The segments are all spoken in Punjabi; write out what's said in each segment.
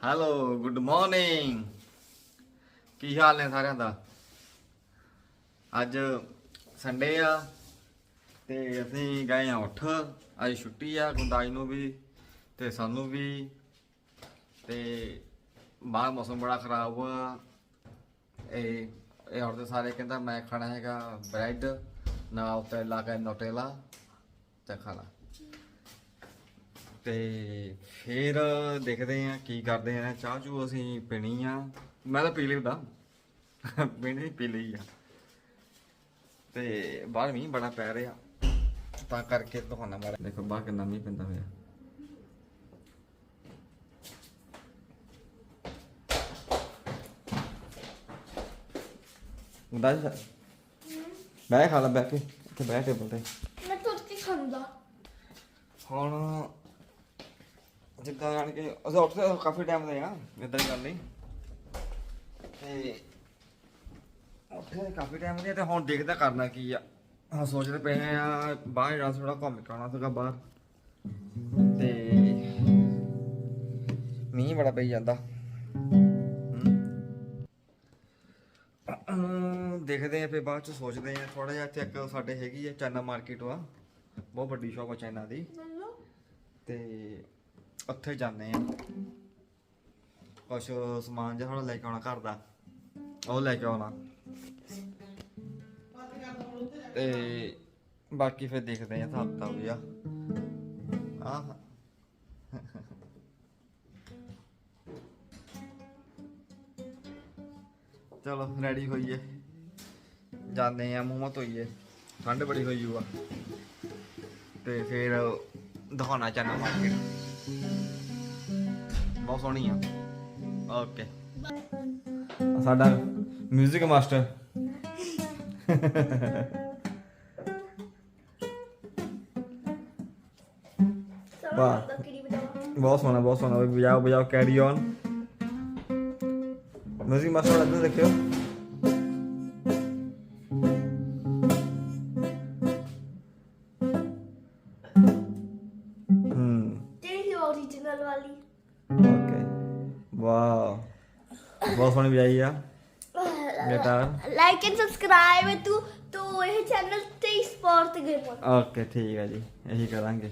ਹੈਲੋ ਗੁੱਡ ਮਾਰਨਿੰਗ ਕੀ ਹਾਲ ਨੇ ਸਾਰਿਆਂ ਦਾ? ਅੱਜ ਸੰਡੇ ਆ ਤੇ ਅਸੀਂ ਗਏ ਆ ਉੱਠ। ਅੱਜ ਛੁੱਟੀ ਆ ਗੁੰਦਾਈ ਨੂੰ ਵੀ ਤੇ ਸਾਨੂੰ ਵੀ। ਤੇ ਬਾਹਰ ਮੌਸਮ ਬੜਾ ਖਰਾਬ ਹੋਇਆ ਇਹ ਇਹ ਔਰਤ ਸਾਰੇ ਕਹਿੰਦਾ ਮੈਂ ਖਾਣਾ ਹੈਗਾ ਬ੍ਰੈਡ, ਨਾ ਉੱਤੇ ਲਾ ਕੇ ਨੋਟੇਲਾ ਤੇ ਖਾਣਾ ਤੇ ਫਿਰ ਦੇਖਦੇ ਆ ਕੀ ਕਰਦੇ ਆ। ਚਾਹ ਚੂ ਅਸੀਂ ਪੀਣੀ ਆ। ਮੈਂ ਤਾਂ ਪੀ ਲਈ ਦਾ ਪੀਣੀ ਪੀ ਲਈ ਆ। ਤੇ ਬਾਹਰ ਮੀਂਹ ਬੜਾ ਪੈ ਰਿਹਾ। ਤਾਂ ਕਰਕੇ ਤੁਹਾਨੂੰ ਮਾਰਾ ਦੇਖੋ ਬਾਹਰ ਕਿੰਨਾ ਮੀਂਹ ਪੈਂਦਾ ਹੋਇਆ। ਹੁੰਦਾ ਬੈਠ ਖਾ ਲੈ ਬੈਠ ਕੇ। ਇੱਥੇ ਬੈਠ ਟੇਬਲ ਤੇ। ਮੈਂ ਤੁਰ ਕੇ ਖਾਂਦਾ ਹੁਣ ਜਿੱਦਾਂ ਜਾਣ ਕੇ ਅਸੀਂ ਉੱਠਦੇ ਕਾਫੀ ਟਾਈਮ ਦੇ ਆ। ਇਦਾਂ ਦੀ ਗੱਲ ਨਹੀਂ। ਤੇ ਉੱਠੇ ਕਾਫੀ ਟਾਈਮ ਦੇ ਤੇ ਹੁਣ ਦੇਖਦਾ ਕਰਨਾ ਕੀ ਆ। ਹਾਂ ਸੋਚਦੇ ਪਏ ਆ ਬਾਹਰ ਜਾਣਾ ਥੋੜਾ ਘੁੰਮ ਕੇ ਆਉਣਾ ਸੀਗਾ ਬਾਹਰ। ਤੇ ਮੀਂਹ ਬੜਾ ਪਈ ਜਾਂਦਾ। ਦੇਖਦੇ ਆ ਫਿਰ ਬਾਅਦ ਚ ਸੋਚਦੇ ਆ ਥੋੜਾ ਜਿਹਾ ਇੱਥੇ ਇੱਕ ਸਾਡੇ ਹੈਗੀ ਆ ਚਾਈਨਾ ਮਾਰਕੀਟ ਵਾ। ਬਹੁਤ ਵੱਡੀ ਸ਼ਾਪ ਆ ਚਾਈਨਾ ਦੀ। ਤੇ ਉੱਥੇ ਜਾਂਦੇ ਆ। ਕੁਛ ਸਮਾਨ ਜਿਹਾ ਥੋੜਾ ਲੈ ਕੇ ਆਉਣਾ ਘਰ ਦਾ। ਉਹ ਲੈ ਕੇ ਆਉਣਾ। ਤੇ ਬਾਕੀ ਫਿਰ ਦੇਖਦੇ ਆ ਹਫਤਾ ਵੀ ਆ ਆਹ। ਚਲੋ ਰੈਡੀ ਹੋਈਏ। ਜਾਂਦੇ ਆ, ਮੂੰਹ ਧੋਈਏ। ਠੰਡ ਬੜੀ ਹੋਈ ਹੋਆ ਤੇ ਫਿਰ ਦਿਖਾਉਣਾ ਚਾਹਨਾ ਮਾਰਕੀਟ ਬਹੁਤ ਸੋਹਣੀ ਆ ਓਕੇ ਸਾਡਾ 뮤직 ਮਾਸਟਰ ਵਾਹ। ਵਾਹ ਦਾ ਕਿਰੀ ਬਤਾਵਾ ਬਹੁਤ ਸੋਹਣਾ ਬਹੁਤ ਸੋਹਣਾ ਬਜਾਓ ਬਜਾਓ ਕੈਰੀ ਔਨ 뮤직 ਮਾਸਟਰ ਇੱਧਰ ਦੇਖਿਓ ਵਾਓ। ਬਹੁਤ ਸੋਹਣੀ ਵਜਾਈ ਆ। ਗਿਟਾਰ ਲਾਈਕ ਐਂਡ ਸਬਸਕ੍ਰਾਈਬ ਤੂੰ ਤੂੰ ਇਹ ਚੈਨਲ ਤੇ ਸਪੋਰਟ ਗੇਮਰ ਓਕੇ ਠੀਕ ਹੈ ਜੀ। ਇਹੀ ਕਰਾਂਗੇ।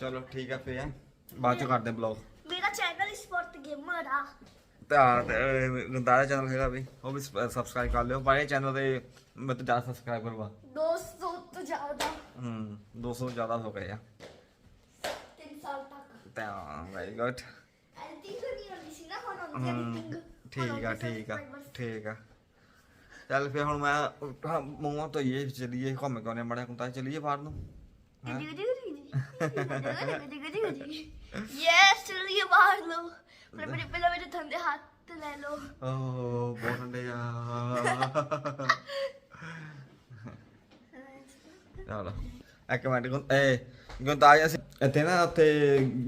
ਚਲੋ ਠੀਕ ਹੈ। ਫੇਰ ਬਾਅਦ ਚ ਕਰਦੇ ਬਲੌਗ ਮੇਰਾ ਚੈਨਲ ਸਪੋਰਟ ਗੇਮਰ ਆ ਤਾਂ ਗੰਦਾਰਾ ਚੈਨਲ ਹੈਗਾ ਵੀ ਉਹ ਵੀ ਸਬਸਕ੍ਰਾਈਬ ਕਰ ਲਿਓ। ਬਾਈ ਚੈਨਲ ਤੇ ਮੈਂ ਤਾਂ ਜ਼ਿਆਦਾ ਸਬਸਕ੍ਰਾਈਬਰ ਵਾ। 200 ਤੋਂ ਜ਼ਿਆਦਾ। ਹੂੰ 200 ਜ਼ਿਆਦਾ ਹੋ ਗਏ ਆ। 3 ਸਾਲ ਤੱਕ ਤਾਂ ਵੈਰੀ ਗੁੱਡ ਐਡੀਟਿੰਗ ਨਹੀਂ ਹੁੰਦੀ ਸੀ ਨਾ ਹੁਣ ਹੁੰਦੀ ਐਡੀਟਿੰਗ ਠੀਕ ਆ। ਠੀਕ ਆ। ਠੀਕ ਆ। ਚੱਲ ਫੇਰ ਹੁਣ ਮੈਂ ਮੂੰਹਾਂ ਤੋਂ ਇਹ ਚਲੀਏ ਘੁੰਮ ਕੇ ਆਉਣੇ ਮੜਾ ਕੁੰਤਾ ਚਲੀਏ ਬਾਹਰ ਨੂੰ? ਯੈਸ ਚਲਿਏ ਬਾਹਰ ਲੋ ਪਰ ਮੇਰੇ ਪਹਿਲਾਂ ਮੇਰੇ ਠੰਡੇ ਹੱਥ ਲੈ ਲੋ ਓ ਬਹੁਤ ਠੰਡੇ ਆ। ਚਲੋ ਇੱਕ ਮਿੰਟ ਇਹ ਗੁੰਦਾਜ ਅਸੀਂ ਇੱਥੇ ਨਾ ਉੱਥੇ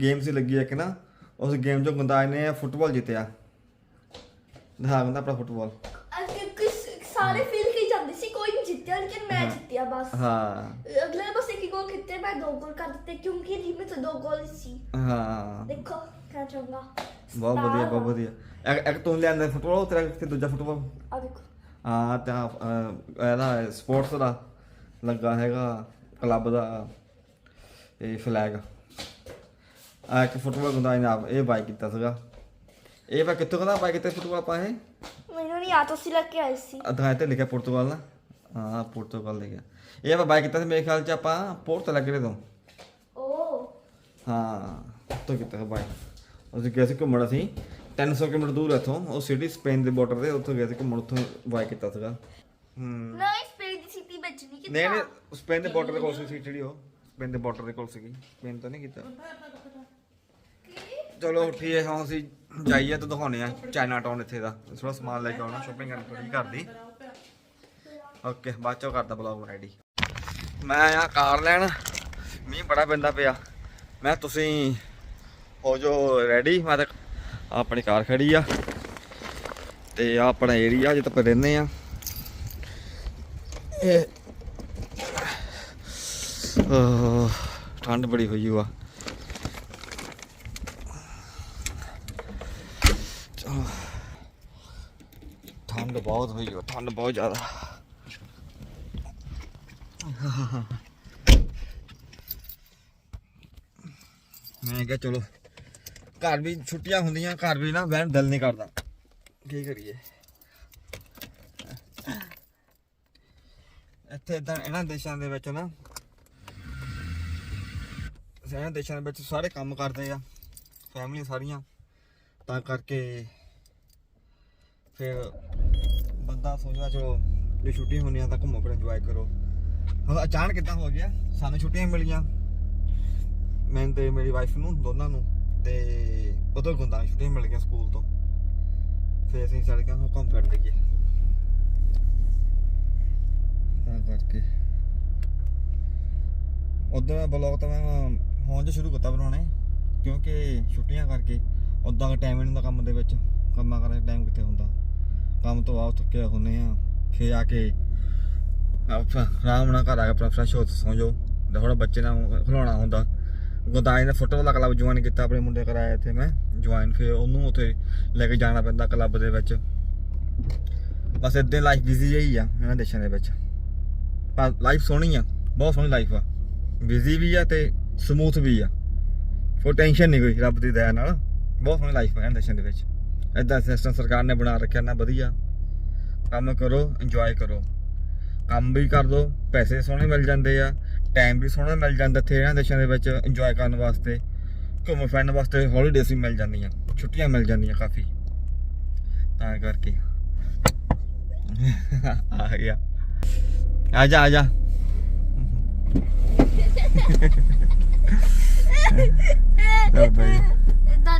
ਗੇਮ ਸੀ ਲੱਗੀ ਇੱਕ ਨਾ ਉਸ ਗੇਮ 'ਚੋਂ ਗੁੰਦਾਜ ਨੇ ਫੁੱਟਬਾਲ ਜਿੱਤਿਆ। ਦਿਖਾ ਗੁੰਦਾ ਆਪਣਾ ਫੁੱਟਬਾਲ। ਸਾਰੇ ਫੀਲ ਕੀ ਜਾਂਦੇ ਸੀ ਕੋਈ ਨਹੀਂ ਜਿੱਤਿਆ ਲੇਕਿਨ ਮੈਂ ਜਿੱਤਿਆ ਬਸ। ਹਾਂ। ਅਗਲੇ ਬਸ ਇੱਕ ਹੀ ਗੋਲ ਕੀਤੇ ਮੈਂ ਦੋ ਗੋਲ ਕਰ ਦਿੱਤੇ ਕਿਉਂਕਿ ਟੀਮ ਵਿੱਚ ਦੋ ਗੋਲ ਸੀ। ਹਾਂ। ਦੇਖੋ ਕਿਆ ਚੰਗਾ। ਬਹੁਤ ਵਧੀਆ ਬਹੁਤ ਵਧੀਆ। ਇੱਕ ਇੱਕ ਤੂੰ ਲਿਆਂਦਾ ਫੁੱਟਬਾਲ ਤੇਰਾ ਕਿੱਥੇ ਦੂਜਾ ਫੁੱਟਬਾਲ? ਆ ਦੇਖੋ। ਹਾਂ ਤਾਂ ਇਹਦਾ ਸਪੋਰਟਸ ਦਾ ਲੱਗਾ ਹੈਗਾ ਕਲੱਬ ਦਾ। ਇਹ ਫਲੈਗ ਆ ਇੱਕ ਫੁੱਟਬਾਲ ਗੁੰਦਾ ਆਪ ਇਹ ਬਾਈ ਕੀਤਾ ਸੀਗਾ। ਇਹ ਵਾ ਕਿੱਥੋਂ ਕਹਿੰਦਾ ਬਾਈ ਕੀਤਾ ਫੁੱਟਬਾਲ ਆਪਾਂ ਇਹ? ਮੈਨੂੰ ਨਹੀਂ ਆ ਤੁਸੀਂ ਲੈ ਕੇ ਆਏ ਸੀ। ਅਧਾਇ ਤੇ ਲਿਖਿਆ ਪੁਰਤਗਾਲ ਨਾ। ਹਾਂ ਪੁਰਤਗਾਲ ਲਿਖਿਆ। ਇਹ ਵਾ ਬਾਈ ਕੀਤਾ ਸੀ ਮੇਰੇ ਖਿਆਲ ਚ ਆਪਾਂ ਪੋਰਟ ਲੱਗਰੇ ਤੋਂ ਓ। ਹਾਂ ਤੋਂ ਕੀਤਾ ਸੀ ਬਾਈ ਅਸੀਂ ਗਏ ਸੀ ਘੁੰਮਣ ਅਸੀਂ। 300 ਕਿਲੋਮੀਟਰ ਦੂਰ ਇੱਥੋਂ। ਉਹ ਸਿਟੀ ਸਪੇਨ ਦੇ ਬਾਰਡਰ ਦੇ ਉੱਥੋਂ ਗਏ ਸੀ ਘੁੰਮਣ ਉੱਥੋਂ ਬਾਈ ਕੀਤਾ ਸੀਗਾ। ਹੂੰ। ਨਹੀਂ ਸਪੇਨ ਦੀ ਸਿਟੀ ਵਿੱਚ ਨਹੀਂ ਕੀਤਾ ਨਹੀਂ ਨਹੀਂ ਸਪੇਨ ਦੇ ਬਾਰਡਰ ਦੇ ਕੋਲ ਸੀ ਜਿਹੜੀ ਉਹ। ਸਪੇਨ ਦੇ ਬਾਰਡਰ ਦੇ ਕੋਲ ਸੀਗੀ। ਸਪੇਨ ਤਾਂ ਨਹੀਂ ਕੀਤਾ? ਚਲੋ ਠੀਕ ਹੈ ਅਸੀਂ ਜਾਈਏ ਤਾਂ ਦਿਖਾਉਣੇ ਆ ਚਾਈਨਾ ਟਾਊਨ ਇੱਥੇ ਦਾ। ਥੋੜਾ ਸਮਾਨ ਲੈ ਕੇ ਆਉਣਾ ਸ਼ਾਪਿੰਗ ਕਰਨ ਥੋੜੀ ਘਰ ਦੀ। ਓਕੇ ਬਾਅਦ ਚੋਂ ਕਰਦਾ ਬਲੌਗ ਰੈਡੀ ਮੈਂ ਆ ਕਾਰ ਲੈਣ ਮੀਂਹ ਬੜਾ ਪੈਂਦਾ ਪਿਆ। ਮੈਂ ਤੁਸੀਂ ਹੋ ਜੋ ਰੈਡੀ ਮੈਂ ਤਾਂ ਆਪਣੀ ਕਾਰ ਖੜੀ ਆ। ਤੇ ਆ ਆਪਣਾ ਏਰੀਆ ਜਿੱਥੇ ਆਪਾਂ ਰਹਿੰਦੇ ਆ। ਇਹ ਠੰਡ ਬੜੀ ਹੋਈ ਵਾ। ਠੰਡ ਬਹੁਤ ਹੋਈ ਵਾ, ਠੰਡ ਬਹੁਤ ਜ਼ਿਆਦਾ। ਮੈਂ ਕਿਹਾ ਚਲੋ, ਘਰ ਵੀ ਛੁੱਟੀਆਂ ਹੁੰਦੀਆਂ, ਘਰ ਵੀ ਨਾ ਬਹਿਣ ਦਿਲ ਨਹੀਂ ਕਰਦਾ। ਕੀ ਕਰੀਏ? ਇੱਥੇ ਇਦਾਂ ਇਹਨਾਂ ਦੇਸ਼ਾਂ ਦੇ ਵਿੱਚ ਨਾ ਇਹਨਾਂ ਦੇਸ਼ਾਂ ਦੇ ਵਿੱਚ ਸਾਰੇ ਕੰਮ ਕਰਦੇ ਆ ਫੈਮਿਲੀ ਸਾਰੀਆਂ। ਤਾਂ ਕਰਕੇ ਫਿਰ ਬੰਦਾ ਸੋਚਦਾ, ਚਲੋ, ਜੇ ਛੁੱਟੀਆਂ ਹੁੰਦੀਆਂ ਤਾਂ ਘੁੰਮੋ ਫਿਰ ਇੰਜੋਏ ਕਰੋ। ਹੁਣ ਅਚਾਨਕ ਕਿੱਦਾਂ ਹੋ ਗਿਆ, ਸਾਨੂੰ ਛੁੱਟੀਆਂ ਮਿਲੀਆਂ। ਮੈਨੂੰ ਤੇ ਮੇਰੀ ਵਾਈਫ ਨੂੰ, ਦੋਨਾਂ ਨੂੰ, ਤੇ ਉਦੋਂ ਗੁੰਦਾਂ ਛੁੱਟੀਆਂ ਮਿਲ ਗਈਆਂ ਸਕੂਲ ਤੋਂ। ਫਿਰ ਅਸੀਂ ਚੱਲ ਗਏ, ਹੁਣ ਘੁੰਮ ਫਿਰ ਲਈਏ। ਤਾਂ ਕਰਕੇ। ਉਦੋਂ ਮੈਂ ਬਲੌਗ ਤਾਂ ਮੈਂ ਹੁਣ ਜੋ ਸ਼ੁਰੂ ਕੀਤਾ ਬਣਾਉਣੇ ਕਿਉਂਕਿ ਛੁੱਟੀਆਂ ਕਰਕੇ ਉਦਾਂ ਟਾਈਮ ਨਹੀਂ ਹੁੰਦਾ ਕੰਮ ਦੇ ਵਿੱਚ, ਕੰਮਾਂ ਕਰਨ ਟਾਈਮ ਕਿੱਥੇ ਹੁੰਦਾ। ਕੰਮ ਤੋਂ ਆਉ ਥੱਕੇ ਹੁੰਨੇ ਆ ਫੇਰ ਆ ਕੇ ਆਪਣਾ ਆਰਾਮ ਨਾਲ ਘਰ ਆ ਕੇ ਆਪਣਾ ਫਰੈਸ਼ ਹੋ ਕੇ ਸੌਂ ਜਾਓ ਥੋੜਾ ਬੱਚੇ ਨਾਲ ਖਿਲਾਉਣਾ ਹੁੰਦਾ। ਗੋਦਾਈ ਨੇ ਫੁੱਟਬਾਲ ਦਾ ਕਲੱਬ ਜੁਆਇਨ ਕੀਤਾ ਆਪਣੇ ਮੁੰਡੇ ਕਰਾਇਆ ਇੱਥੇ ਮੈਂ ਜੁਆਇਨ ਫਿਰ ਉਹਨੂੰ ਉੱਥੇ ਲੈ ਕੇ ਜਾਣਾ ਪੈਂਦਾ ਕਲੱਬ ਦੇ ਵਿੱਚ। ਬਸ ਇਦਾਂ ਲਾਈਫ ਬਿਜ਼ੀ ਜਿਹੀ ਆ ਇਹਨਾਂ ਦੇਸ਼ਾਂ ਦੇ ਵਿੱਚ। ਪਰ ਲਾਈਫ ਸੋਹਣੀ ਆ, ਬਹੁਤ ਸੋਹਣੀ ਲਾਈਫ ਆ। ਬਿਜ਼ੀ ਵੀ ਆ ਤੇ ਸਮੂਥ ਵੀ ਆ। ਕੋਈ ਟੈਨਸ਼ਨ ਨਹੀਂ ਕੋਈ ਰੱਬ ਦੀ ਦਇਆ ਨਾਲ। ਬਹੁਤ ਸੋਹਣੀ ਲਾਈਫ ਆ ਇਹਨਾਂ ਦੇਸ਼ਾਂ ਦੇ ਵਿੱਚ। ਇਦਾਂ ਸਿਸਟਮ ਸਰਕਾਰ ਨੇ ਬਣਾ ਰੱਖਿਆ ਨਾ ਵਧੀਆ। ਕੰਮ ਕਰੋ ਇੰਜੋਏ ਕਰੋ। ਕੰਮ ਵੀ ਕਰ ਦੋ, ਪੈਸੇ ਸੋਹਣੇ ਮਿਲ ਜਾਂਦੇ ਆ। ਟਾਈਮ ਵੀ ਸੋਹਣਾ ਮਿਲ ਜਾਂਦਾ ਇੱਥੇ ਇਹਨਾਂ ਦੇਸ਼ਾਂ ਦੇ ਵਿੱਚ ਇੰਜੋਏ ਕਰਨ ਵਾਸਤੇ। ਘੁੰਮਣ ਫਿਰਨ ਵਾਸਤੇ ਹੌਲੀਡੇਜ਼ ਵੀ ਮਿਲ ਜਾਂਦੀਆਂ, ਛੁੱਟੀਆਂ ਮਿਲ ਜਾਂਦੀਆਂ ਕਾਫੀ। ਤਾਂ ਕਰਕੇ। ਆ ਗਿਆ। ਆ ਜਾ ਆ ਜਾ ਲੈ ਬਈ ਦਾਦੀ ਕੀ ਨਹੀਂ ਨਹੀਂ ਮੰਮਾ ਕਿੱਥੇ ਆ ਬੱਚੇ ਅੱਛਾ ਮੰਮਾ ਆ ਕਿਤੇ ਆ ਵੈਰੀ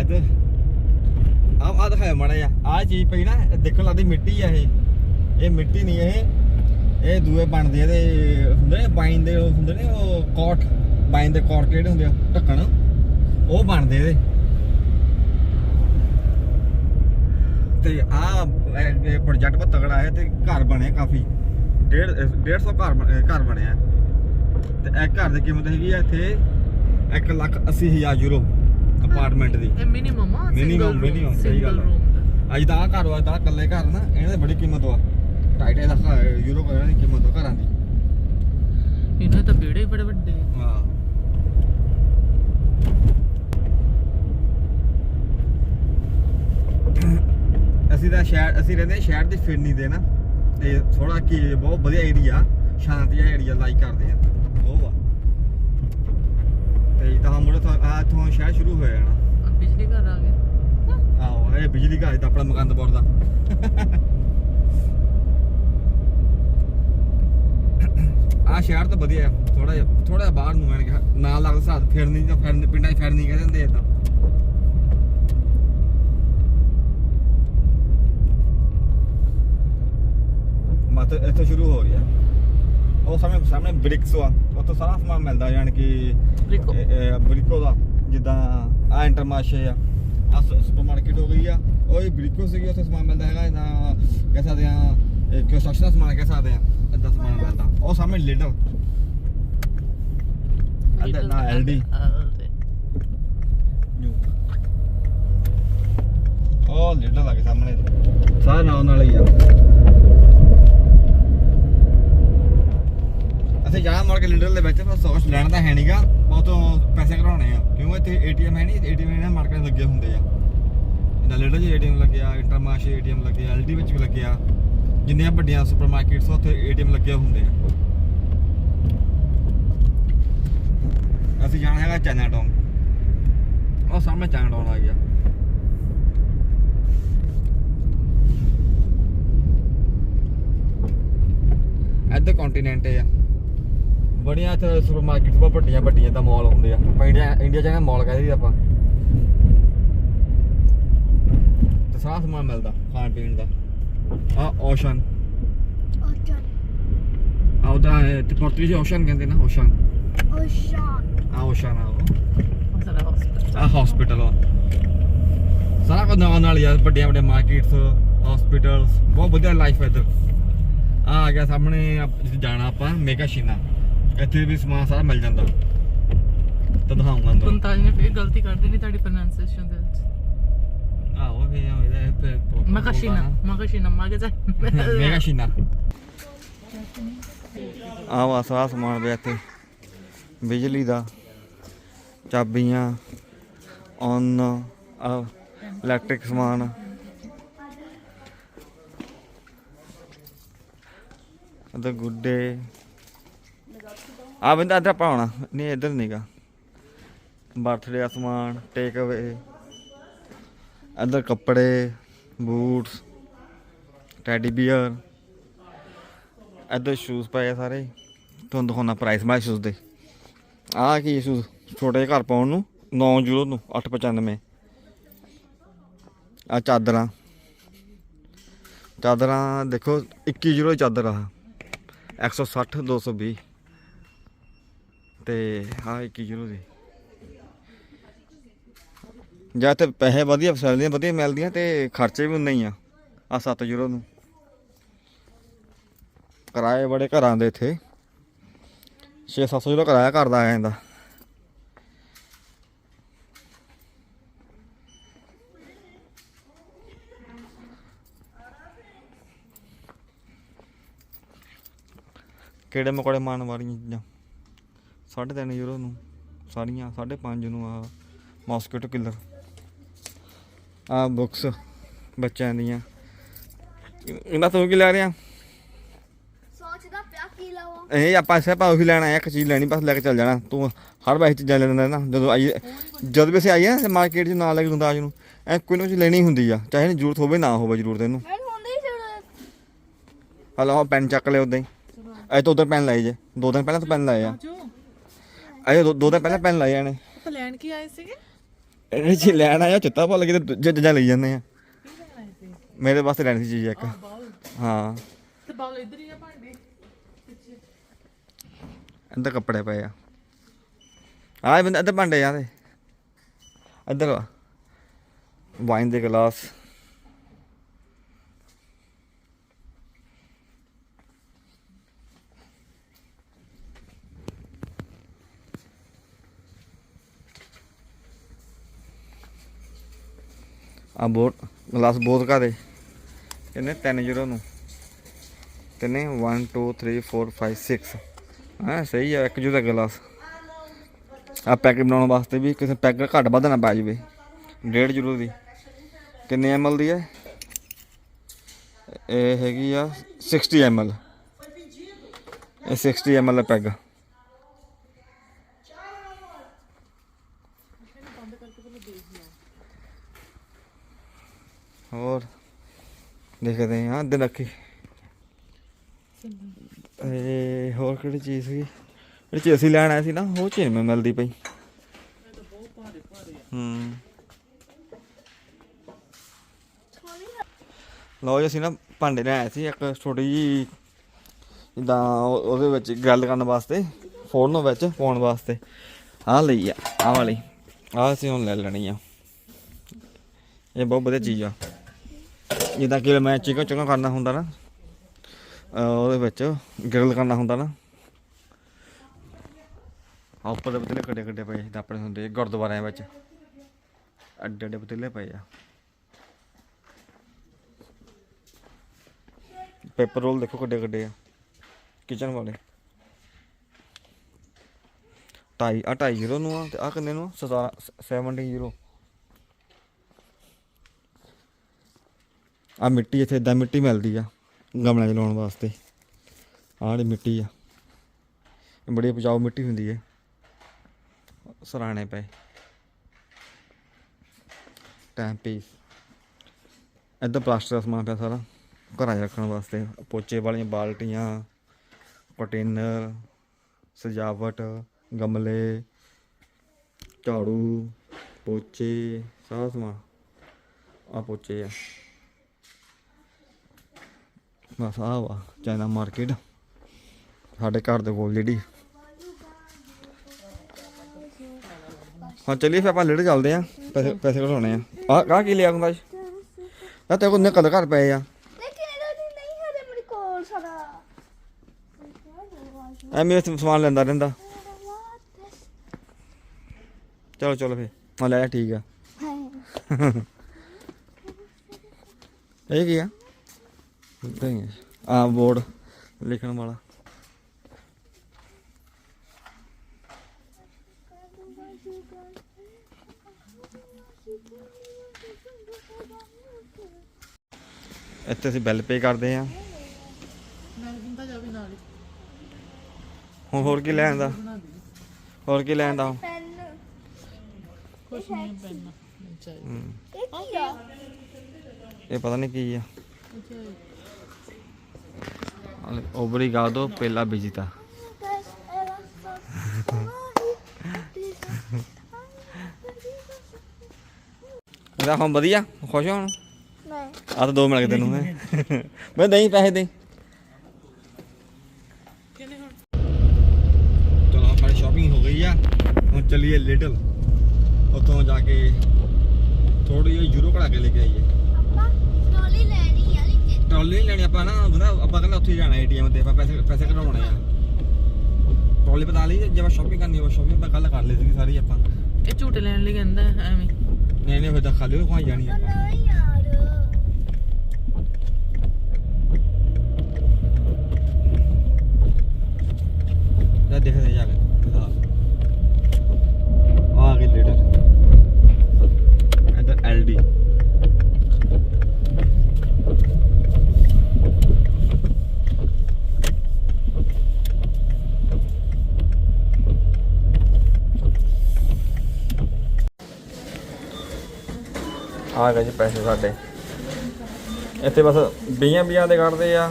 ਇੱਧਰ। ਆ ਆ ਦਿਖਾਇਆ ਮਾੜਾ ਜਿਹਾ। ਆ ਚੀਜ਼ ਪਈ ਨਾ, ਇਹ ਦੇਖਣ ਲੱਗਦੀ ਮਿੱਟੀ ਆ ਇਹ। ਇਹ ਮਿੱਟੀ ਨਹੀਂ, ਇਹ ਇਹ ਦੂਏ ਬਣਦੇ ਇਹਦੇ, ਹੁੰਦੇ ਨੇ ਬਾਈਨ ਦੇ, ਉਹ ਹੁੰਦੇ ਨੇ, ਉਹ ਕੋਟ। ਬਾਈਨ ਦੇ ਕੋਟ ਕਿਹੜੇ ਹੁੰਦੇ ਆ? ਢੱਕਣ। ਉਹ ਬਣਦੇ ਇਹਦੇ। ਤੇ ਆ ਪ੍ਰੋਜੈਕਟ ਬਹੁਤ ਤਗੜਾ ਹੈ ਤੇ ਘਰ ਬਣੇ ਕਾਫੀ। ਡੇਢ 150 ਘਰ ਘਰ ਬਣਿਆ। ਤੇ ਇੱਕ ਘਰ ਦੀ ਕੀਮਤ ਹੈਗੀ ਆ ਇੱਥੇ 1 ਲੱਖ 80 ਹਜ਼ਾਰ ਯੂਰੋ। ਅਪਾਰਟਮੈਂਟ ਦੀ। ਇਹ ਮਿਨੀਮਮ ਆ Minimum, minimum, ਸਹੀ ਗੱਲ ਆ। ਅੱਜ ਦਾ ਘਰ ਵਾ ਤਾਂ ਇਕੱਲੇ ਘਰ ਨਾ ਇਹਨਾਂ ਦੀ ਬੜੀ ਕੀਮਤ ਵਾ। ਢਾਈ ਲੱਖ ਯੂਰੋ ਇਹਨਾਂ ਦੀ ਕੀਮਤ ਵਾ ਘਰਾਂ ਦੀ। ਇਹਨਾਂ ਤਾਂ ਬੇੜੇ ਬੜੇ ਵੱਡੇ। ਹਾਂ। ਅਸੀਂ ਤਾਂ ਸ਼ਹਿਰ ਅਸੀਂ ਰਹਿੰਦੇ ਸ਼ਹਿਰ ਦੇ ਫਿਰਨੀ ਦੇ ਨਾ। ਤੇ ਥੋੜਾ ਕੀ ਬਹੁਤ ਵਧੀਆ ਏਰੀਆ ਸ਼ਾਂਤੀ ਏਰੀਆ ਲਾਈਕ ਕਰਦੇ ਆ। ਉਹ ਆ ਤੇ ਤਾਂ ਮੁੜੇ ਤੋਂ ਆ ਤੋਂ ਸ਼ਹਿਰ ਸ਼ੁਰੂ ਹੋ ਜਾਣਾ। ਆ ਬਿਜਲੀ ਘਰ ਆ ਗਿਆ ਆਹੋ ਇਹ ਬਿਜਲੀ ਘਰ ਦਾ ਆਪਣਾ ਮਕੰਦਪੁਰ ਦਾ। ਆ ਸ਼ਹਿਰ ਤਾਂ ਵਧੀਆ ਥੋੜਾ ਜਿਹਾ ਥੋੜਾ ਜਿਹਾ ਬਾਹਰ ਨੂੰ ਐਨ ਨਾਲ ਲੱਗਦਾ ਸਾਥ ਫਿਰਨੀ ਜਾਂ ਫਿਰਨੀ ਪਿੰਡਾਂ 'ਚ ਫਿਰਨੀ ਕਹਿੰਦੇ ਹੁੰਦੇ ਇਦਾਂ। ਮਤ ਇੱਥੋਂ ਸ਼ੁਰੂ ਹੋ ਗਿਆ। ਉਹ ਸਾਹਮਣੇ ਸਾਹਮਣੇ ਬ੍ਰਿਕਸ ਆ। ਉੱਥੋਂ ਸਾਰਾ ਸਮਾਨ ਮਿਲਦਾ ਜਾਣ ਕਿ ਬ੍ਰਿਕੋ। ਦਾ ਜਿੱਦਾਂ ਆ ਇੰਟਰਮਾਰਸ਼ੇ ਆ। ਆ ਸੁਪਰਮਾਰਕਟ ਹੋ ਗਈ ਆ। ਉਹ ਹੀ ਬ੍ਰਿਕੋ ਸੀਗੀ ਉੱਥੇ ਸਮਾਨ ਮਿਲਦਾ ਹੈਗਾ ਇਹਦਾ ਕਹਿ ਸਕਦੇ ਆ ਕੰਸਟਰਕਸ਼ਨ ਦਾ ਸਮਾਨ ਕਹਿ ਸਕਦੇ ਆ ਏਦਾਂ ਸਮਾਨ ਮਿਲਦਾ। ਉਹ ਸਾਹਮਣੇ ਲਿਡਲ ਅੱਧਾ ਨਾ ਐਲਡੀ। ਉਹ ਲਿਡਲ ਆ ਕੇ ਸਾਹਮਣੇ। ਸਾਰਾ ਨਾਲ ਨਾਲ ਹੀ ਆ। ਅਸੀਂ ਜਾਣਾ ਮਾਰ ਕੇ ਲੀਡਰ ਦੇ ਵਿੱਚ, ਪਰ ਸੌਸ਼ ਲੈਣ ਦਾ ਹੈ ਨਹੀਂਗਾ ਉਹ ਤੋਂ ਪੈਸੇ ਕਢਾਉਣੇ ਆ। ਕਿਉਂ ਇੱਥੇ ਏਟੀਐਮ ਹੈ ਨਹੀਂ ਏਟੀਐਮ ਇਹਨਾਂ ਮਾਰਕੀਟ ਲੱਗੇ ਹੁੰਦੇ ਆ। ਇਹਦਾ ਲੀਡਰ ਜੀ ਏਟੀਐਮ ਲੱਗਿਆ, ਇੰਟਰਮਾਸ਼ੇ ਏਟੀਐਮ ਲੱਗਿਆ, ਐਲਡੀ ਵਿੱਚ ਵੀ ਲੱਗਿਆ। ਜਿੰਨੀਆਂ ਵੱਡੀਆਂ ਸੁਪਰਮਾਰਕਟਸ ਉੱਥੇ ਏਟੀਐਮ ਲੱਗੇ ਹੁੰਦੇ ਆ। ਅਸੀਂ ਜਾਣਾ ਹੈਗਾ ਚਾਈਨਾ ਟਾਊਨ ਉਹ ਸਾਹਮਣੇ ਚਾਈਨਾ ਟਾਊਨ ਆ ਗਿਆ। ਇੱਧਰ ਕੰਟੀਨੈਂਟ ਆ। ਬੜੀਆਂ ਇੱਥੇ ਸੁਪਰਮਾਰਕਟ ਬਹੁਤ ਵੱਡੀਆਂ ਵੱਡੀਆਂ ਤਾਂ ਮਾਲ ਹੁੰਦੇ ਆ। ਆਪਾਂ ਇੰਡੀਆ ਇੰਡੀਆ ਚ ਨਾ ਮਾਲ ਕਹਿੰਦੇ ਆਪਾਂ। ਇੱਥੇ ਸਾਰਾ ਸਮਾਨ ਮਿਲਦਾ ਖਾਣ ਪੀਣ ਦਾ। ਆ ਓਸ਼ਨ ਓਸ਼ਨ ਆ ਉਹਦਾ ਤੇ ਪੁਰਤਗਾਲੀ ਓਸ਼ਨ ਕਹਿੰਦੇ ਨਾ ਓਸ਼ਨ ਓਸ਼ਨ ਆ ਓਸ਼ਨ ਆ ਉਹ। ਆ ਹਸਪੀਟਲ ਆ। ਸਾਰਾ ਕੁਝ ਨਾਲ ਨਾਲ ਯਾਰ ਵੱਡੀਆਂ ਵੱਡੀਆਂ ਮਾਰਕੀਟਸ ਹਸਪੀਟਲਸ ਬਹੁਤ ਵਧੀਆ ਲਾਈਫ ਹੈ ਇੱਧਰ। ਆ ਆ ਗਿਆ ਸਾਹਮਣੇ ਜਿੱਥੇ ਜਾਣਾ ਆਪਾਂ ਮੇਗਾ ਸ਼ੀਨਾ ਇੱਥੇ ਵੀ ਸਮਾਨ ਸਾਰਾ ਮਿਲ ਜਾਂਦਾ। ਤਾਂ ਦਿਖਾਉਂਗਾ ਅੰਦਰ। ਪੰਤਾਲੀ ਨੇ ਫੇਰ ਗਲਤੀ ਕਰ ਦੇਣੀ ਤੁਹਾਡੀ ਪ੍ਰੋਨਾਂਸੀਏਸ਼ਨ ਦੇ ਵਿੱਚ। ਆ ਉਹ ਗਿਆ ਇਹਦਾ ਇੱਥੇ ਮਕਸ਼ੀਨਾ ਮਕਸ਼ੀਨਾ ਮਗਜ਼ਾ ਮੇਗਾ ਸ਼ੀਨਾ ਆ ਵਾ ਸਾਰਾ ਸਮਾਨ ਪਿਆ ਇੱਥੇ। ਬਿਜਲੀ ਦਾ ਚਾਬੀਆਂ ਔਨ ਆ ਇਲੈਕਟ੍ਰਿਕ ਸਮਾਨ। ਅਦਰ ਗੁੱਡੇ। ਆ ਬੰਦਾ ਇੱਧਰ ਪਾਉਣਾ ਨਹੀਂ, ਇੱਧਰ ਨਹੀਂਗਾ ਬਰਥਡੇ ਦਾ ਸਮਾਨ ਟੇਕ ਅਵੇ ਇੱਧਰ ਕੱਪੜੇ ਬੂਟਸ ਟੈਡੀ ਬੀਅਰ ਇੱਧਰ ਸ਼ੂਜ਼ ਪਏ ਸਾਰੇ। ਤੁਹਾਨੂੰ ਦਿਖਾਉਣਾ ਪ੍ਰਾਈਸ ਮੈਂ ਸ਼ੂਜ਼ ਦੇ। ਆ ਕੀ ਸ਼ੂਜ਼ ਛੋਟੇ ਜਿਹੇ ਘਰ ਪਾਉਣ ਨੂੰ 9 ਯੂਰੋ ਨੂੰ 895 ਆ ਚਾਦਰਾਂ। ਚਾਦਰਾਂ ਦੇਖੋ 21 ਯੂਰੋ ਦੀ ਚਾਦਰ ਆ। 160 220 ਤੇ, ਹਾਂ 21 ਯੂਰੋ ਦੀ। ਜਾਂ ਤੇ ਪੈਸੇ ਵਧੀਆ ਫੈਸਿਲਿਟੀਆਂ ਵਧੀਆ ਮਿਲਦੀਆਂ ਤੇ ਖਰਚੇ ਵੀ ਉਨੇ ਹੀ ਆ ਆ 7 ਯੂਰੋ ਨੂੰ। ਕਿਰਾਏ ਬੜੇ ਘਰਾਂ ਦੇ ਇੱਥੇ। 6-700 ਯੂਰੋ ਕਿਰਾਇਆ ਘਰ ਦਾ ਆ ਜਾਂਦਾ। ਕਿਹੜੇ ਮਕੌੜੇ ਮਾਰਨ ਵਾਲੀਆਂ ਚੀਜ਼ਾਂ? 3.5 ਯੂਰੋ ਨੂੰ ਸਾਰੀਆਂ 5.5 ਨੂੰ ਆ ਮੌਸਕੀਟੋ ਕਿਲਰ ਆ ਬੁੱਕਸ ਬੱਚਿਆਂ ਦੀਆਂ। ਇਹਨਾਂ ਤੋਂ ਕੀ ਲੈ ਰਿਹਾ ਸੋਚਦਾ ਪਿਆ ਕੀ ਲਾਵਾਂ। ਇਹ ਆਪਾਂ ਸਿਰਫ ਉਹੀ ਲੈਣਾ ਹੈ ਇੱਕ ਚੀਜ਼ ਲੈਣੀ ਬਸ ਲੈ ਕੇ ਚੱਲ ਜਾਣਾ। ਤੂੰ ਹਰ ਵਾਰ ਚੀਜ਼ਾਂ ਲੈ ਲੈਂਦਾ ਨਾ ਜਦੋਂ ਆਈ ਜਦੋਂ ਵੀ ਅਸੀਂ ਆਈਏ ਨਾ ਮਾਰਕੀਟ 'ਚ ਨਾ ਲੈ ਕੇ ਹੁੰਦਾ ਅੱਜ ਨੂੰ ਐ ਕੋਈ ਨਾ ਕੁਝ ਲੈਣੀ ਹੁੰਦੀ ਆ। ਚਾਹੇ ਜ਼ਰੂਰਤ ਹੋਵੇ ਨਾ ਹੋਵੇ ਜ਼ਰੂਰਤ ਇਹਨੂੰ। ਹਲੋ ਪੈਨ ਚੱਕ ਲਿਆ ਉਦਾਂ ਹੀ। ਐ ਤਾਂ ਉਧਰ ਪੈਨ ਲਾਏ ਜੇ। ਦੋ ਦਿਨ ਪਹਿਲਾਂ ਤਾਂ ਪੈਨ ਲਾਏ ਆ। ਐ ਦੋ ਦੋ ਦਿਨ ਪਹਿਲਾਂ ਪੈਨ ਲਾਏ ਨੇ ਆਪਾਂ ਲੈਣ ਕੀ ਆਏ ਸੀਗੇ? ਇਹ ਜੀ ਲੈਣ ਆਇਆ ਚਿੱਤਾ ਭੁੱਲ ਗਿਆ ਤੇ ਜੱਜਾਂ ਲਈ ਜਾਂਦੇ ਆ। ਕੀ ਲੈਣ ਆਏ ਸੀ? ਮੇਰੇ ਵਾਸਤੇ ਲੈਣੀ ਸੀ ਚੀਜ਼ ਇੱਕ। ਬਾਉਲ ਹਾਂ। ਤੇ ਬਾਉਲ ਇੱਧਰ ਹੀ ਆ ਭਾਂਡੇ। ਪਿੱਛੇ। ਅੰਦਰ ਕੱਪੜੇ ਪਏ ਆ। ਆਹ ਬੰਦਾ ਇੱਧਰ ਭਾਂਡੇ ਆ ਤੇ ਇੱਧਰ ਆ ਵਾਈਨ ਦੇ ਗਲਾਸ। ਆ ਬੋਟ, ਗਲਾਸ ਬਹੁਤ ਕਾਦੇ ਕਿੰਨੇ 3 ਜੀਰੋ ਨੂੰ। ਕਿੰਨੇ 1 2 3 4 5 6 ਹਾਂ, ਸਹੀ ਆ, ਇੱਕ ਜੂ ਦਾ ਗਲਾਸ। ਆ ਪੈਕਟ ਬਣਾਉਣ ਵਾਸਤੇ ਵੀ ਕਿਸੇ ਪੈਕਟ ਘੱਟ ਵੱਧ ਨਾ ਪੈ ਜਾਵੇ। ਡੇਢ ਜ਼ੀਰੋ ਦੀ। ਕਿੰਨੇ ਐਮਐਲ ਦੀ ਹੈ ਇਹ ਹੈਗੀ ਆ 60 ਐਮਐਲ ਇਹ 60 ਐਮਐਲ ਦਾ ਪੈਗ ਹੋਰ? ਦੇਖਦੇ ਹਾਂ ਦਿਨ ਰੱਖੀ ਇਹ ਹੋਰ ਕਿਹੜੀ ਚੀਜ਼ ਸੀ ਜਿਹੜੀ ਚੀਜ਼ ਅਸੀਂ ਲੈਣ ਆਏ ਸੀ ਨਾ ਉਹ ਚੀਜ਼ ਮੈਂ ਮਿਲਦੀ ਪਈ। ਹੂੰ। ਲਓ ਜੀ ਅਸੀਂ ਨਾ ਭਾਂਡੇ ਲੈ ਆਏ ਸੀ ਇੱਕ ਛੋਟੀ ਜੀ ਜਿੱਦਾਂ ਉਹ- ਉਹਦੇ ਵਿੱਚ ਗੱਲ ਕਰਨ ਵਾਸਤੇ ਫੋਨ ਨੂੰ ਵਿੱਚ ਪਾਉਣ ਵਾਸਤੇ। ਆਹ ਲਈ ਆ ਆਹ ਵਾਲੀ। ਆਹ ਅਸੀਂ ਹੁਣ ਲੈ ਲੈਣੀ ਆ। ਇਹ ਬਹੁਤ ਵਧੀਆ ਚੀਜ਼ ਆ। ਜਿੱਦਾਂ ਕਿ ਮੈਂ ਚਿਕਨ ਚੁਕਨ ਕਰਨਾ ਹੁੰਦਾ ਨਾ ਉਹਦੇ ਵਿੱਚ ਗ੍ਰਿਲ ਕਰਨਾ ਹੁੰਦਾ ਨਾ। ਆ ਉੱਪਰ ਦੇ ਪਤੀਲੇ ਕੱਡੇ ਕੱਡੇ ਪਏ ਜਿੱਦਾਂ ਆਪਣੇ ਹੁੰਦੇ ਗੁਰਦੁਆਰਿਆਂ ਵਿੱਚ। ਅੱਡੇ ਅੱਡੇ ਪਤੀਲੇ ਪਏ ਆ। ਪੇਪਰ ਰੋਲ ਦੇਖੋ ਕੱਡੇ ਕੱਡੇ ਆ ਕਿਚਨ ਵਾਲੇ। ਢਾਈ ਆ ਢਾਈ ਜੀਰੋ ਨੂੰ ਆ ਤੇ ਆ ਕਿੰਨੇ ਨੂੰ 70 ਆ ਮਿੱਟੀ ਇੱਥੇ ਇਦਾਂ ਮਿੱਟੀ ਮਿਲਦੀ ਆ, ਗਮਲਿਆਂ 'ਚ ਲਾਉਣ ਵਾਸਤੇ। ਆਹ ਜਿਹੜੀ ਮਿੱਟੀ ਆ, ਇਹ ਬੜੀ ਉਪਜਾਊ ਮਿੱਟੀ ਹੁੰਦੀ ਹੈ ਸਰਾਣੇ ਪਏ। ਟਾਈਮ ਪੀਸ ਇੱਧਰ ਪਲਾਸਟਿਕ ਦਾ ਸਮਾਨ ਪਿਆ ਸਾਰਾ, ਘਰਾਂ 'ਚ ਰੱਖਣ ਵਾਸਤੇ। ਪੋਚੇ ਵਾਲੀਆਂ ਬਾਲਟੀਆਂ ਕੰਟੇਨਰ ਸਜਾਵਟ, ਗਮਲੇ, ਝਾੜੂ, ਪੋਚੇ, ਸਾਰਾ ਸਮਾਨ। ਆ ਪੋਚੇ ਆ। ਬਸ ਆ ਵਾ ਚਾਈਨਾ ਮਾਰਕੀਟ। ਸਾਡੇ ਘਰ ਦੇ ਕੋਲ ਜਿਹੜੀ। ਹਾਂ ਚੱਲੀਏ ਫਿਰ ਆਪਾਂ ਲੇਟ ਚੱਲਦੇ ਆ ਪੈਸੇ ਪੈਸੇ ਕਢਾਉਣੇ ਆ। ਆ ਕਾ ਕੀ ਲਿਆ ਹੁੰਦਾ ਜੀ ਆ ਤੇ ਕੋਲ ਨਿਕਲ ਘਰ ਪਏ ਆ? ਐਵੇਂ ਸਮਾਨ ਲੈਂਦਾ ਰਹਿੰਦਾ। ਚਲੋ ਚਲੋ ਫੇ ਹਾਂ ਲੈ ਠੀਕ ਆ। ਇਹ ਕੀ ਆ? ਆ ਬੋਰਡ ਲਿਖਣ ਵਾਲਾ। ਇੱਥੇ ਅਸੀਂ ਬਿੱਲ ਪੇ ਕਰਦੇ ਆ ਹੁਣ ਹੋਰ ਕੀ ਲੈਣ ਦਾ? ਹੋਰ ਕੀ ਲੈਣ ਦਾ? ਪੈਨ। ਕੁਛ ਨਹੀਂ ਪੈਣਾ ਚਾਹੀਦਾ ਹਮ, ਇਹ ਕੀ ਆ? ਇਹ ਪਤਾ ਨਹੀਂ ਕੀ ਆ। ਅੱਛਾ obrigado pela visita. ਇਹਦਾ ਹੁਣ ਵਧੀਆ? ਖੁਸ਼ ਹੋ ਹੁਣ? ਨਹੀਂ ਆ ਤਾਂ ਦੋ ਮਿਲ ਗਏ ਤੈਨੂੰ ਹੈਂ। ਮੈਂ ਨਹੀਂ ਪੈਸੇ ਦੇ। ਚਲੋ ਸਾਡੀ ਸ਼ਾਪਿੰਗ ਹੋ ਗਈ ਆ। ਹੁਣ ਚੱਲੀਏ ਲਿਟਲ ਉੱਥੋਂ ਜਾ ਕੇ ਥੋੜੀ ਜਿਹੀ ਯੂਰੋ ਕਢਾ ਕੇ ਲੈ ਕੇ ਆਈਏ ਆਪਾਂ ਟੋਲੀ ਲੈਣੀ ਆ ਲੇਕਿਨ ਟਰਾਲੀ ਨਹੀਂ ਲੈਣੀ ਆਪਾਂ ਨਾ ਬੰਦਾ ਆਪਾਂ ਕਹਿੰਦਾ ਉੱਥੇ ਜਾਣਾ ਏਟੀਐਮ ਤੇ ਆਪਾਂ ਪੈਸੇ ਪੈਸੇ ਕਢਾਉਣੇ ਆ। ਟਰਾਲੀ ਬਤਾ ਲਈ ਜੇ ਆਪਾਂ ਸ਼ਾਪਿੰਗ ਕਰਨੀ ਹੋਵੇ ਸ਼ਾਪਿੰਗ ਆਪਾਂ ਕੱਲ ਕਰ ਲਈ ਸੀਗੀ ਸਾਰੀ ਆਪਾਂ। ਇਹ ਝੂਟੇ ਲੈਣ ਲਈ ਕਹਿੰਦਾ ਐਵੇਂ। ਨਹੀਂ ਨਹੀਂ ਫਿਰ ਤਾਂ ਖਾਲੀ ਹੋਈ ਜਾਣੀ ਆਪਾਂ। ਨਹੀਂ ਯਾਰ। ਜਾ ਦੇਖਦੇ ਜਾ ਕੇ ਬਤਾ ਆ ਗਏ ਲੀਡਰ ਇਧਰ ਐਲਡੀ ਆ ਗਏ ਜੀ ਪੈਸੇ ਸਾਡੇ। ਇੱਥੇ ਬਸ 20 20 ਦੇ ਕੱਢਦੇ ਆ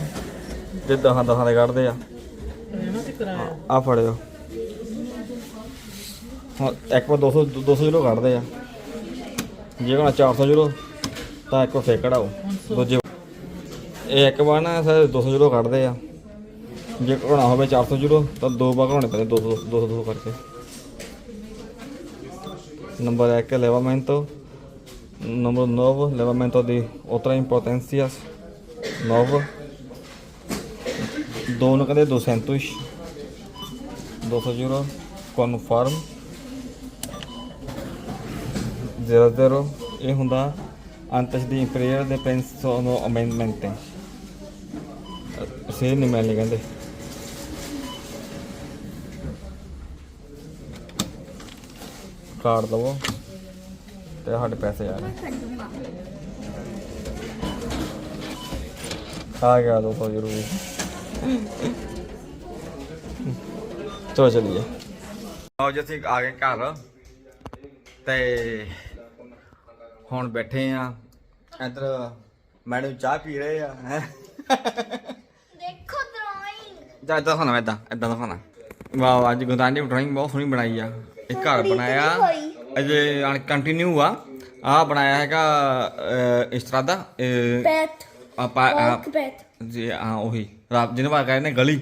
ਤੇ 10 10 ਦੇ ਕੱਢਦੇ ਆ। ਇਹਨਾਂ ਤੇ ਕਰਾਇਆ ਆ ਫੜਿਓ। ਹਾਂ ਇੱਕ ਵਾਰ 200 200 ਯੂਰੋ ਕੱਢਦੇ ਆ। ਜੇ ਕਹਣਾ 400 ਯੂਰੋ ਤਾਂ ਇੱਕ ਵਾਰ ਫੇਰ ਕਢਾਓ। ਦੂਜੇ ਇਹ ਇੱਕ ਵਾਰ ਨਾ ਸਰ 200 ਯੂਰੋ ਕੱਢਦੇ ਆ। ਜੇ ਕਹਣਾ ਹੋਵੇ 400 ਯੂਰੋ ਤਾਂ ਦੋ ਵਾਰ ਕਢਾਉਣੇ ਪੈਂਦੇ 200 200 200 ਕਰਕੇ। Number 1 levamento numero 9 levamento di otras impotencias 9 ਦੋ ਨੂੰ ਕਹਿੰਦੇ 200 200 ਯੂਰੋ ਕਨਫਰਮ 00 ਇਹ ਹੁੰਦਾ antes de imprimir de pensono amendmente ਸੇ ਨਹੀਂ ਮਿਲਣੀ ਕਹਿੰਦੇ ਕਾਰਡ ਦਵੋ ਤੇ ਸਾਡੇ ਪੈਸੇ ਆ ਗਏ। ਆ ਗਿਆ 200 ਯੂਰੋ ਵੀ ਚਲੋ ਚਲੀਏ। ਆਓ ਜੀ ਅਸੀਂ ਆ ਗਏ ਘਰ। ਤੇ ਹੁਣ ਬੈਠੇ ਆ। ਇੱਧਰ ਮੈਡਮ ਚਾਹ ਪੀ ਰਹੇ ਆ ਹੈ। ਦੇਖੋ ਡਰਾਇੰਗ ਜਾ ਇਦਾਂ ਖਾਣਾ ਇਦਾਂ ਇਦਾਂ ਦਾ ਖਾਣਾ ਵਾਹ ਵਾਹ ਅੱਜ ਗੁਰਦਾਨ ਦੀ ਡਰਾਇੰਗ ਬਹੁਤ ਸੋਹਣੀ ਬਣਾਈ ਆ। ਇਹ ਘਰ ਬਣਾਇਆ। ਅਜੇ ਕੰਟੀਨਿਊ ਆ। ਆ ਬਣਾਇਆ ਹੈਗਾ ਅਹ, ਇਸ ਤਰ੍ਹਾਂ ਦਾ ਅਹ, ਬੈਟ ਆਪਾਂ ਬੈਟ ਜੀ ਹਾਂ ਉਹੀ। ਰਾਤ ਜਿਹਨੂੰ ਬਾਅਦ ਕਹਿੰਦੇ ਨੇ ਗਲੀ।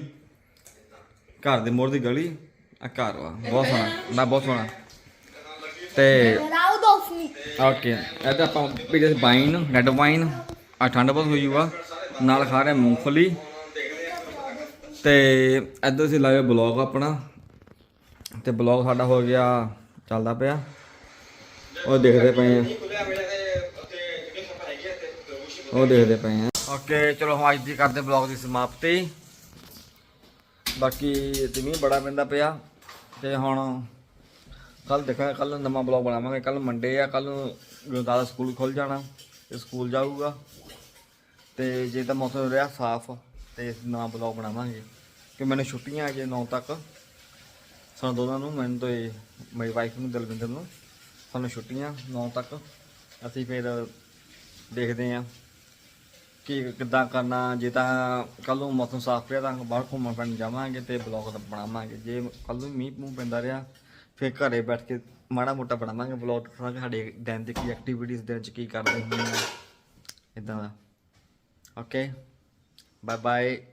ਘਰ ਦੇ ਮੋੜ ਦੀ ਗਲੀ ਆ ਘਰ ਵਾ। ਬਹੁਤ ਸੋਹਣਾ। ਨਾ ਬਹੁਤ ਸੋਹਣਾ। ਤੇ ਰਾਉਡ ਆਫ ਮੀ ਓਕੇ ਇਹ ਤਾਂ ਆਪਾਂ ਪੀਦੇ ਵਾਈਨ ਰੈੱਡ ਵਾਈਨ ਆ ਠੰਡ ਬਹੁਤ ਹੋਈ ਹੋਆ ਨਾਲ ਖਾ ਰਹੇ ਮੂੰਗਫਲੀ। ਤੇ ਇੱਧਰ ਅਸੀਂ ਲਾਇਆ ਬਲੌਗ ਆਪਣਾ। ਤੇ ਬਲੌਗ ਸਾਡਾ ਹੋ ਗਿਆ ਚੱਲਦਾ ਪਿਆ। ਉਹ ਦੇਖਦੇ ਪਏ ਆ। ਉਹ ਦੇਖਦੇ ਪਏ ਆ। ਓਕੇ ਚਲੋ ਹੁਣ ਅੱਜ ਦੀ ਕਰਦੇ ਬਲੌਗ ਦੀ ਸਮਾਪਤੀ। ਬਾਕੀ ਤੇ ਮੀਂਹ ਬੜਾ ਪੈਂਦਾ ਪਿਆ ਤੇ ਹੁਣ ਕੱਲ ਦੇਖਾਂਗੇ ਕੱਲ ਨਵਾਂ ਬਲੌਗ ਬਣਾਵਾਂਗੇ। ਕੱਲ ਮੰਡੇ ਆ ਕੱਲ ਨੂੰ ਗੁਰਦਾਰਾ ਸਕੂਲ ਖੁੱਲ ਜਾਣਾ ਤੇ ਸਕੂਲ ਜਾਊਗਾ। ਤੇ ਜੇ ਤਾਂ ਮੌਸਮ ਰਿਹਾ ਸਾਫ਼ ਤੇ ਨਵਾਂ ਬਲੌਗ ਬਣਾਵਾਂਗੇ। ਕਿ ਮੈਨੂੰ ਛੁੱਟੀਆਂ ਅਜੇ 9 ਤੱਕ। ਸਾਨੂੰ ਦੋਨਾਂ ਨੂੰ, ਮੈਨੂੰ ਤੇ ਮੇਰੀ ਵਾਈਫ ਨੂੰ, ਦਲਵਿੰਦਰ ਨੂੰ। ਸਾਨੂੰ ਛੁੱਟੀਆਂ 9 ਤੱਕ। ਅਸੀਂ ਫਿਰ ਦੇਖਦੇ ਆਂ ਕਿ ਕਿੱਦਾਂ ਕਰਨਾ। ਜੇ ਤਾਂ ਕੱਲ ਨੂੰ ਮੌਸਮ ਸਾਫ਼ ਰਿਹਾ ਤਾਂ ਬਾਹਰ ਘੁੰਮਣ ਫਿਰਨ ਜਾਵਾਂਗੇ ਤੇ ਬਲੌਗ ਬਣਾਵਾਂਗੇ। ਜੇ ਕੱਲ ਨੂੰ ਮੀਂਹ ਮੂੰਹ ਪੈਂਦਾ ਰਿਹਾ, ਫਿਰ ਘਰੇ ਬੈਠ ਕੇ ਮਾੜਾ ਮੋਟਾ ਬਣਾਵਾਂਗੇ ਵਲੌਗ ਸਾਡੇ ਦਿਨ ਦੀ ਕੀ ਐਕਟੀਵਿਟੀਜ਼ ਦਿਨ ਚ ਕੀ ਕਰਦੇ ਹੁੰਦੇ ਆ। ਇਦਾਂ ਦਾ। Okay bye bye